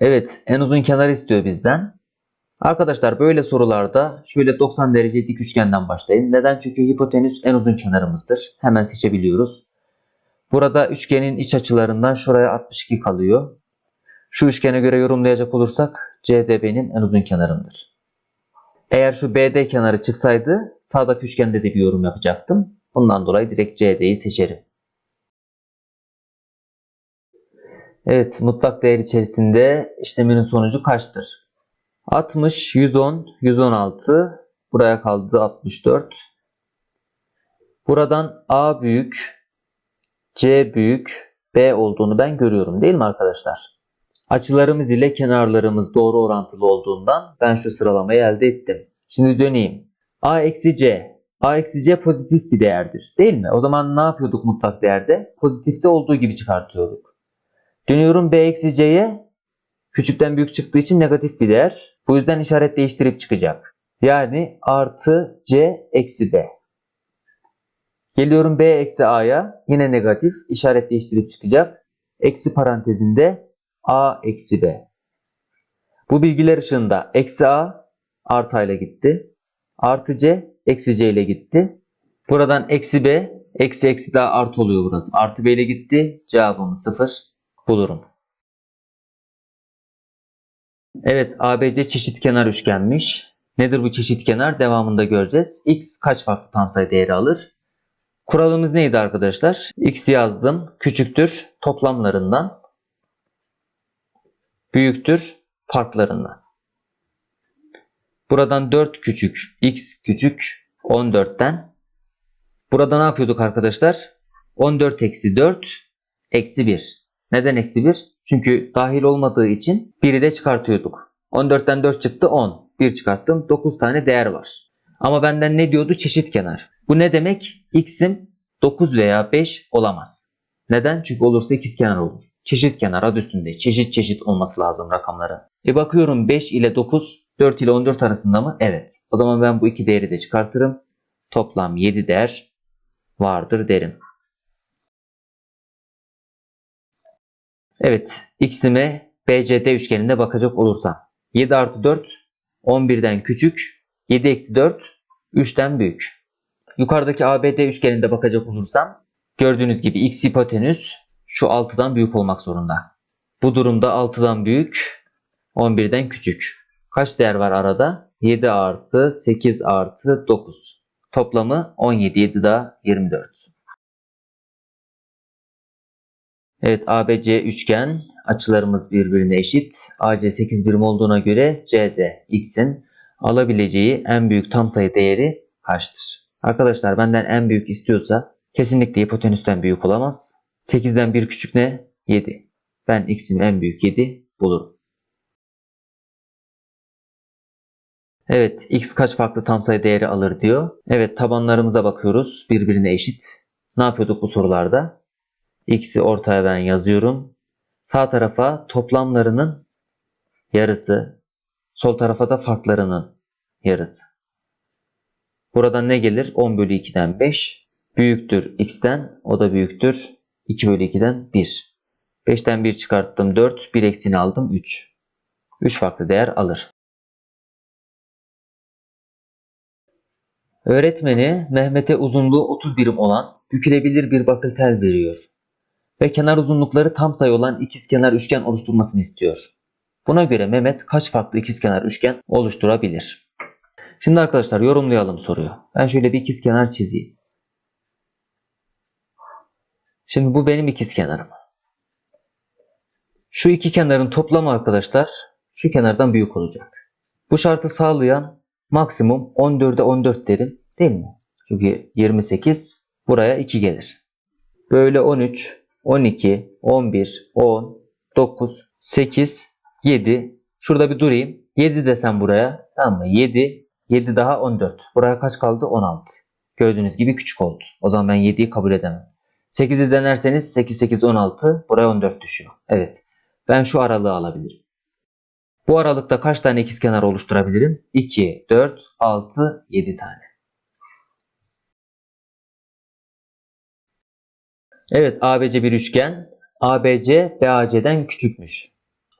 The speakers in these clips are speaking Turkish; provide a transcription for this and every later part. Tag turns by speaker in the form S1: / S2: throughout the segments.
S1: Evet, en uzun kenar istiyor bizden. Arkadaşlar böyle sorularda şöyle 90 derece dik üçgenden başlayın. Neden? Çünkü hipotenüs en uzun kenarımızdır. Hemen seçebiliyoruz. Burada üçgenin iç açılarından şuraya 62 kalıyor. Şu üçgene göre yorumlayacak olursak CD benim en uzun kenarımdır. Eğer şu BD kenarı çıksaydı sağdaki üçgende de bir yorum yapacaktım. Bundan dolayı direkt CD'yi seçerim. Evet, mutlak değer içerisinde işleminin sonucu kaçtır? 60, 110, 116. Buraya kaldı 64. Buradan A büyük, C büyük, B olduğunu ben görüyorum değil mi arkadaşlar? Açılarımız ile kenarlarımız doğru orantılı olduğundan ben şu sıralamayı elde ettim. Şimdi döneyim. A eksi C. A eksi C pozitif bir değerdir değil mi? O zaman ne yapıyorduk mutlak değerde? Pozitifse olduğu gibi çıkartıyorduk. Dönüyorum B eksi C'ye. Küçükten büyük çıktığı için negatif bir değer. Bu yüzden işaret değiştirip çıkacak. Yani artı C eksi B. Geliyorum B eksi A'ya. Yine negatif. işaret değiştirip çıkacak. Eksi parantezinde A eksi B. Bu bilgiler ışığında eksi A artı ile gitti. Artı C eksi C ile gitti. Buradan eksi B eksi eksi daha artı oluyor burası. Artı B ile gitti. Cevabımı 0 bulurum. Evet ABC çeşitkenar üçgenmiş. Nedir bu çeşitkenar? Devamında göreceğiz. X kaç farklı tam sayı değeri alır? Kuralımız neydi arkadaşlar? X yazdım. Küçüktür toplamlarından. Büyüktür farklarından. Buradan 4 küçük, x küçük 14'ten. Burada ne yapıyorduk arkadaşlar? 14 eksi 4 eksi 1. Neden eksi 1? Çünkü dahil olmadığı için 1'i de çıkartıyorduk. 14'ten 4 çıktı 10. 1 çıkarttım 9 tane değer var. Ama benden ne diyordu? Çeşit kenar. Bu ne demek? X'im 9 veya 5 olamaz. Neden? Çünkü olursa ikizkenar olur. Çeşit kenar adı üstünde. Çeşit çeşit olması lazım rakamların. E bakıyorum 5 ile 9 4 ile 14 arasında mı? Evet. O zaman ben bu iki değeri de çıkartırım. Toplam 7 değer vardır derim. Evet. X'ime BCD üçgeninde bakacak olursam. 7 artı 4 11'den küçük. 7 eksi 4 3'ten büyük. Yukarıdaki ABD üçgeninde bakacak olursam gördüğünüz gibi x hipotenüs şu 6'dan büyük olmak zorunda. Bu durumda 6'dan büyük 11'den küçük. Kaç değer var arada? 7 artı 8 artı 9. Toplamı 17. 7 daha 24. Evet ABC üçgen. Açılarımız birbirine eşit. AC 8 birim olduğuna göre CD x'in alabileceği en büyük tam sayı değeri kaçtır? Arkadaşlar benden en büyük istiyorsa kesinlikle hipotenüsten büyük olamaz. 8'den 1 küçük ne? 7. Ben x'in en büyük 7 bulurum. Evet, x kaç farklı tam sayı değeri alır diyor. Evet, tabanlarımıza bakıyoruz. Birbirine eşit. Ne yapıyorduk bu sorularda? X'i ortaya ben yazıyorum. Sağ tarafa toplamlarının yarısı, sol tarafa da farklarının yarısı. Burada ne gelir? 10 bölü 2'den 5 büyüktür x'ten. O da büyüktür 2 bölü 2'den 1. 5'ten 1 çıkarttım 4. 1 eksiğini aldım 3. 3 farklı değer alır. Öğretmeni Mehmet'e uzunluğu 30 birim olan bükülebilir bir bakır tel veriyor ve kenar uzunlukları tam sayı olan ikizkenar üçgen oluşturmasını istiyor. Buna göre Mehmet kaç farklı ikizkenar üçgen oluşturabilir? Şimdi arkadaşlar yorumlayalım soruyu. Ben şöyle bir ikizkenar çizeyim. Şimdi bu benim ikizkenarım. Şu iki kenarın toplamı arkadaşlar şu kenardan büyük olacak. Bu şartı sağlayan maksimum 14'e 14 derim değil mi? Çünkü 28 buraya 2 gelir. Böyle 13, 12, 11, 10, 9, 8, 7. Şurada bir durayım. 7 desem buraya. Tamam mı? 7, 7 daha 14. Buraya kaç kaldı? 16. Gördüğünüz gibi küçük oldu. O zaman ben 7'yi kabul edemem. 8'i denerseniz 8, 8, 16. Buraya 14 düşüyor. Evet. Ben şu aralığı alabilirim. Bu aralıkta kaç tane ikizkenar oluşturabilirim? 2, 4, 6, 7 tane. Evet ABC bir üçgen. ABC BAC'den küçükmüş.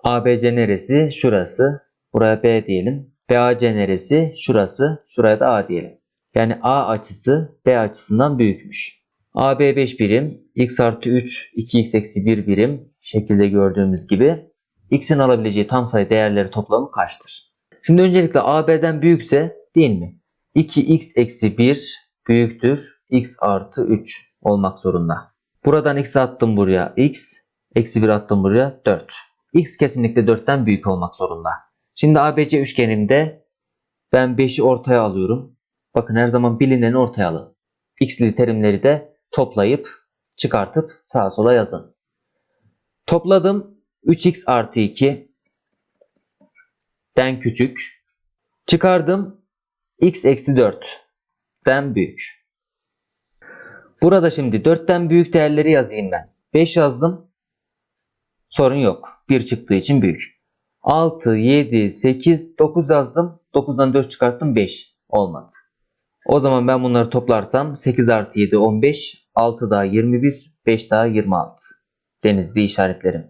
S1: ABC neresi? Şurası. Buraya B diyelim. BAC neresi? Şurası. Şuraya da A diyelim. Yani A açısı B açısından büyükmüş. AB 5 birim, x artı 3, 2x eksi 1 birim şekilde gördüğümüz gibi x'in alabileceği tam sayı değerleri toplamı kaçtır? Şimdi öncelikle AB'den büyükse değil mi? 2x eksi 1 büyüktür x artı 3 olmak zorunda. Buradan x attım buraya x, eksi 1 attım buraya 4. x kesinlikle 4'ten büyük olmak zorunda. Şimdi ABC üçgenimde ben 5'i ortaya alıyorum. Bakın her zaman bilineni ortaya alın. X'li terimleri de toplayıp çıkartıp sağa sola yazın. Topladım 3x artı 2 den küçük. Çıkardım x eksi 4 den büyük. Burada şimdi 4'ten büyük değerleri yazayım ben. 5 yazdım. Sorun yok. 1 çıktığı için büyük. 6, 7, 8, 9 yazdım. 9'dan 4 çıkarttım 5. Olmadı. O zaman ben bunları toplarsam 8 artı 7 15, 6 daha 21, 5 daha 26. Denizli işaretlerim.